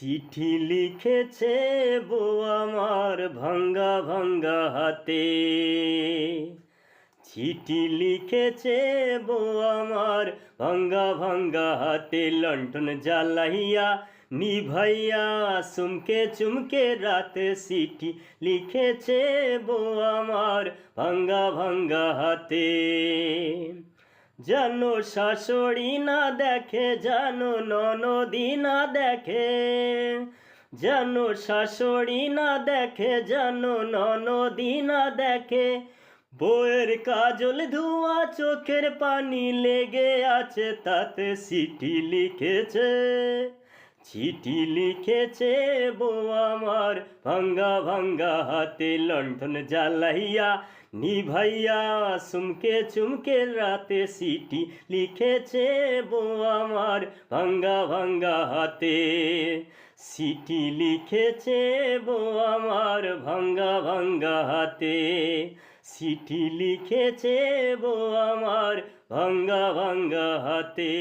চিঠি লিখেছে বউ আমার ভাঙ্গা ভাঙ্গা হাতে। চিঠি লিখেছে বউ আমার ভাঙ্গা ভাঙ্গা হাতে। লন্ঠন জ্বালাইয়া, নিভাইয়া, চুমকে চুমকে রাতে চিঠি লিখেছে বউ আমার ভাঙ্গা ভাঙ্গা হাতে। জানো শাশুড়ি না দেখে, জানো ননদি না দেখে। জানো শাশুড়ি না দেখে, জানো ননদি না দেখে। বউয়ের কাজল ধোয়া চোখের পানি লেগে আছে, তাতে সিটি লিখেছে। চিঠি লিখেছে বউ আমার, ভাঙ্গা ভাঙ্গা হাতে লণ্ঠন জ্বালাইয়া, নিভাইয়া চুমকে চুমকে রাতে চিঠি লিখেছে বউ আমার, ভাঙ্গা ভাঙ্গা হাতে। চিঠি লিখেছে বউ আমার, ভাঙ্গা ভাঙ্গা হাতে। চিঠি লিখেছে বউ আমার, ভাঙ্গা ভাঙ্গা হাতে।